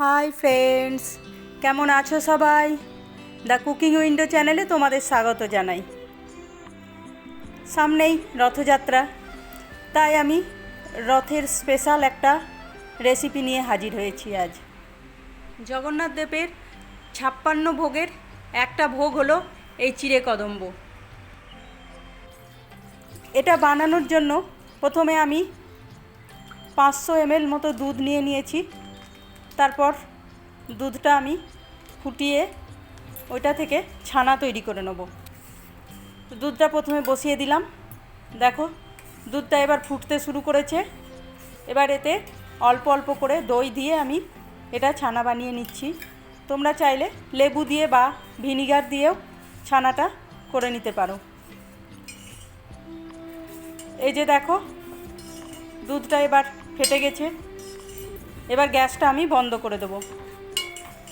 Hi friends কেমন আছো সবাই? দ্য কুকিং উইন্ডো চ্যানেলে তোমাদের স্বাগত জানাই। সামনেই রথযাত্রা। তাই আমি রথের স্পেশাল একটা রেসিপি নিয়ে হাজির হয়েছি আজ। জগন্নাথ দেবের ছাপ্পান্ন ভোগের একটা ভোগ হলো এই চিড়ে কদম্ব। এটা বানানোর জন্য প্রথমে আমি পাঁচশো এমএল মতো দুধ নিয়ে নিয়েছি। তারপর দুধটা আমি ফুটিয়ে ওইটা থেকে ছানা তৈরি করে নেব। দুধটা প্রথমে বসিয়ে দিলাম। দেখো, দুধটা এবার ফুটতে শুরু করেছে। এবার এতে অল্প অল্প করে দই দিয়ে আমি এটা ছানা বানিয়ে নিচ্ছি। তোমরা চাইলে লেবু দিয়ে বা ভিনিগার দিয়েও ছানাটা করে নিতে পারো। এই যে দেখো, দুধটা এবার ফেটে গেছে। এবার গ্যাসটা আমি বন্ধ করে দেবো।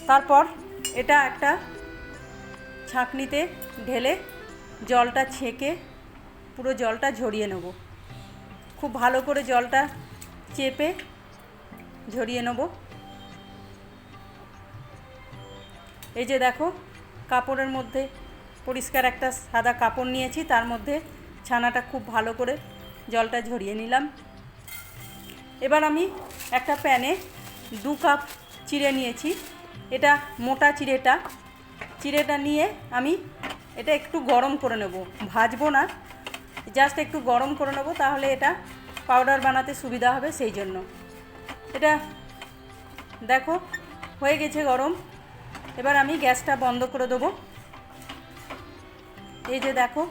তারপর এটা একটা ছাঁকনিতে ঢেলে জলটা ছেঁকে পুরো জলটা ঝরিয়ে নেব। খুব ভালো করে জলটা চেপে ঝরিয়ে নেব। এই যে দেখো, কাপড়ের মধ্যে পরিষ্কার একটা সাদা কাপড় নিয়েছি, তার মধ্যে ছানাটা খুব ভালো করে জলটা ঝরিয়ে নিলাম। এবার আমি একটা প্যানে দু কাপ চিড়ে নিয়েছি। এটা মোটা চিড়েটা। চিড়েটা নিয়ে আমি এটা একটু গরম করে নেব। ভাজবো না। জাস্ট একটু গরম করে নেব তাহলে এটা পাউডার বানাতে সুবিধা হবে সেই জন্য। এটা দেখো, হয়ে গেছে গরম। এবার আমি গ্যাসটা বন্ধ করে দেবো। এই যে দেখো,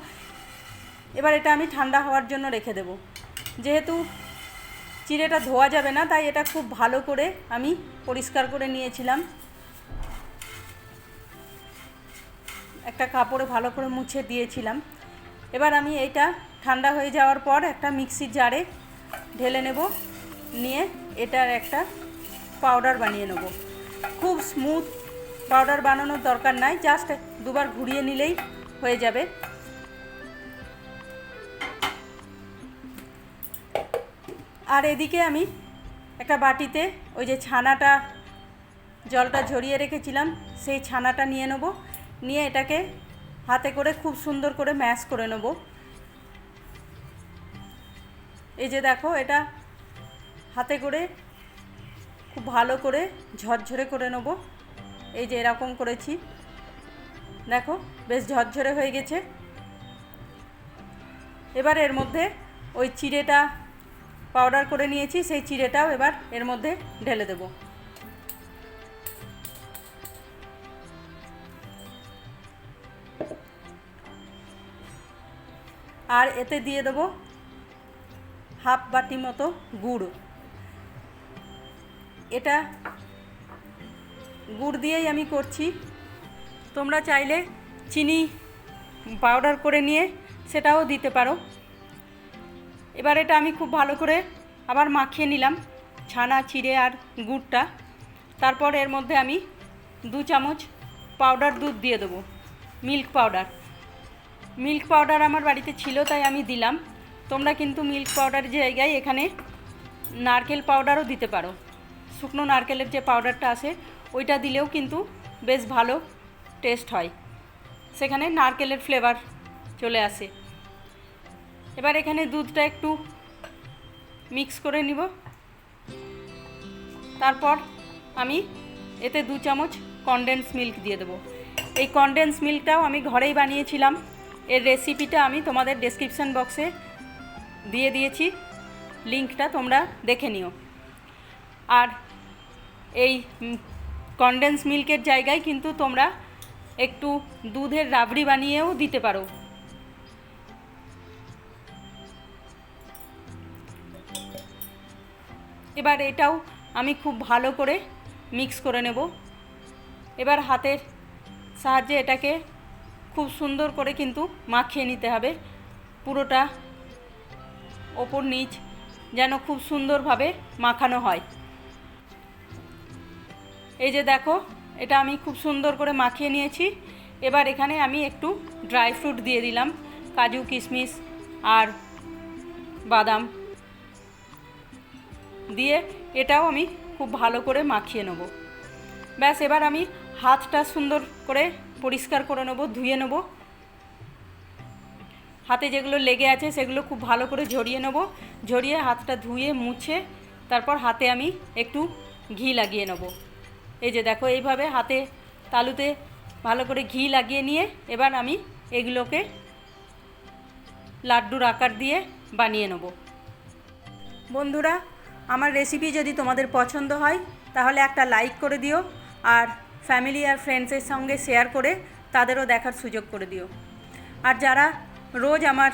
এবার এটা আমি ঠান্ডা হওয়ার জন্য রেখে দেব। যেহেতু চিড়েটা ধোয়া যাবে না, তাই এটা খুব ভালো করে আমি পরিষ্কার করে নিয়েছিলাম। একটা কাপড়ে ভালো করে মুছে দিয়েছিলাম। এবার আমি এটা ঠান্ডা হয়ে যাওয়ার পর একটা মিক্সির জারে ঢেলে নেব, নিয়ে এটার একটা পাউডার বানিয়ে নেব। খুব স্মুথ পাউডার বানানোর দরকার নাই, জাস্ট দুবার ঘুরিয়ে নিলেই হয়ে যাবে। আর এদিকে আমি একটা বাটিতে ওই যে ছানাটা, জলটা ঝরিয়ে রেখেছিলাম, সেই ছানাটা নিয়ে নেব। নিয়ে এটাকে হাতে করে খুব সুন্দর করে ম্যাশ করে নেব। এই যে দেখো, এটা হাতে করে খুব ভালো করে ঝরঝরে করে নেব। এই যে এরকম করেছি। দেখো, বেশ ঝরঝরে হয়ে গেছে। এবার এর মধ্যে ওই চিড়েটা পাউডার করে নিয়েছি, সেই চিড়েটাও এবার এর মধ্যে ঢেলে দেব। আর এতে দিয়ে দেবো হাফ বাটি মতো গুড়। এটা গুড় দিয়েই আমি করছি। তোমরা চাইলে চিনি পাউডার করে নিয়ে সেটাও দিতে পারো। এবার এটা আমি খুব ভালো করে আবার মাখিয়ে নিলাম, ছানা, চিড়ে আর গুড়টা। তারপর এর মধ্যে আমি দু চামচ পাউডার দুধ দিয়ে দেবো মিল্ক পাউডার মিল্ক পাউডার আমার বাড়িতে ছিল, তাই আমি দিলাম। তোমরা কিন্তু মিল্ক পাউডার জায়গায় এখানে নারকেল পাউডারও দিতে পারো। শুকনো নারকেলের যে পাউডারটা আসে ওইটা দিলেও কিন্তু বেশ ভালো টেস্ট হয়। সেখানে নারকেলের ফ্লেভার চলে আসে। এবার এখানে দুধটা একটু মিক্স করে নিব। তারপর আমি এতে দু চামচ কনডেন্স মিল্ক দিয়ে দেবো। এই কনডেন্স মিল্কটাও আমি ঘরেই বানিয়েছিলাম। এর রেসিপিটা আমি তোমাদের ডেসক্রিপশান বক্সে দিয়ে দিয়েছি। লিঙ্কটা তোমরা দেখে নিও। আর এই কনডেন্স মিল্কের জায়গায় কিন্তু তোমরা একটু দুধের রাবড়ি বানিয়েও দিতে পারো। এবার এটাও আমি খুব ভালো করে মিক্স করে নেব। এবার হাতের সাহায্যে এটাকে খুব সুন্দর করে কিন্তু মাখিয়ে নিতে হবে। পুরোটা ওপর নিচ যেন খুব সুন্দরভাবে মাখানো হয়। এই যে দেখো, এটা আমি খুব সুন্দর করে মাখিয়ে নিয়েছি। এবার এখানে আমি একটু ড্রাই ফ্রুট দিয়ে দিলাম। কাজু, কিশমিশ আর বাদাম। দিয়ে এটাও আমি খুব ভালো করে মাখিয়ে নেব। ব্যাস, এবার আমি হাতটা সুন্দর করে পরিষ্কার করে নেব, ধুয়ে নেব। হাতে যেগুলো লেগে আছে সেগুলো খুব ভালো করে ঝরিয়ে নেব। ঝরিয়ে হাতটা ধুয়ে মুছে তারপর হাতে আমি একটু ঘি লাগিয়ে নেব। এই যে দেখো, এইভাবে হাতে তালুতে ভালো করে ঘি লাগিয়ে নিয়ে এবার আমি এগুলোকে লাড্ডুর আকার দিয়ে বানিয়ে নেব। বন্ধুরা আমার রেসিপি যদি তোমাদের পছন্দ হয়, তাহলে একটা লাইক করে দিও আর ফ্যামিলি আর ফ্রেন্ডসের সঙ্গে শেয়ার করে তাদেরও দেখার সুযোগ করে দিও। আর যারা রোজ আমার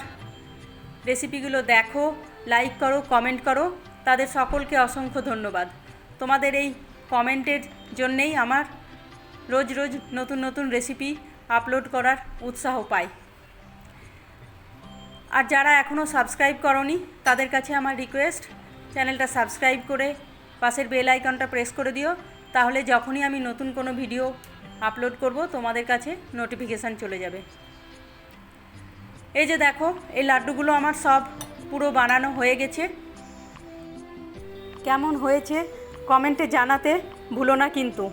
রেসিপিগুলো দেখো লাইক করো কমেন্ট করো, তাদের সকলকে অসংখ্য ধন্যবাদ। তোমাদের এই কমেন্টের জন্যেই আমার রোজ রোজ নতুন নতুন রেসিপি আপলোড করার উৎসাহ পাই। আর যারা এখনও সাবস্ক্রাইব করনি, তাদের কাছে আমার রিকোয়েস্ট চ্যানেলটা সাবস্ক্রাইব করে পাশের বেল আইকনটা প্রেস করে দিও, তাহলে যখনই আমি নতুন কোনো ভিডিও আপলোড করব, তোমাদের কাছে নোটিফিকেশান চলে যাবে। এই যে দেখো, এই লাড্ডুগুলো আমার সব পুরো বানানো হয়ে গেছে। কেমন হয়েছে কমেন্টে জানাতে ভুলো না কিন্তু।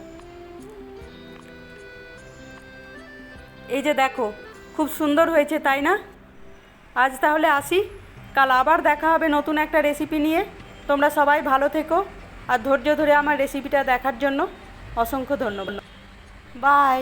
এই যে দেখো, খুব সুন্দর হয়েছে, তাই না? আজ তাহলে আসি, কাল আবার দেখা হবে নতুন একটা রেসিপি নিয়ে। তোমরা সবাই ভালো থেকো আর ধৈর্য ধরে আমার রেসিপিটা দেখার জন্য অসংখ্য ধন্যবাদ। বাই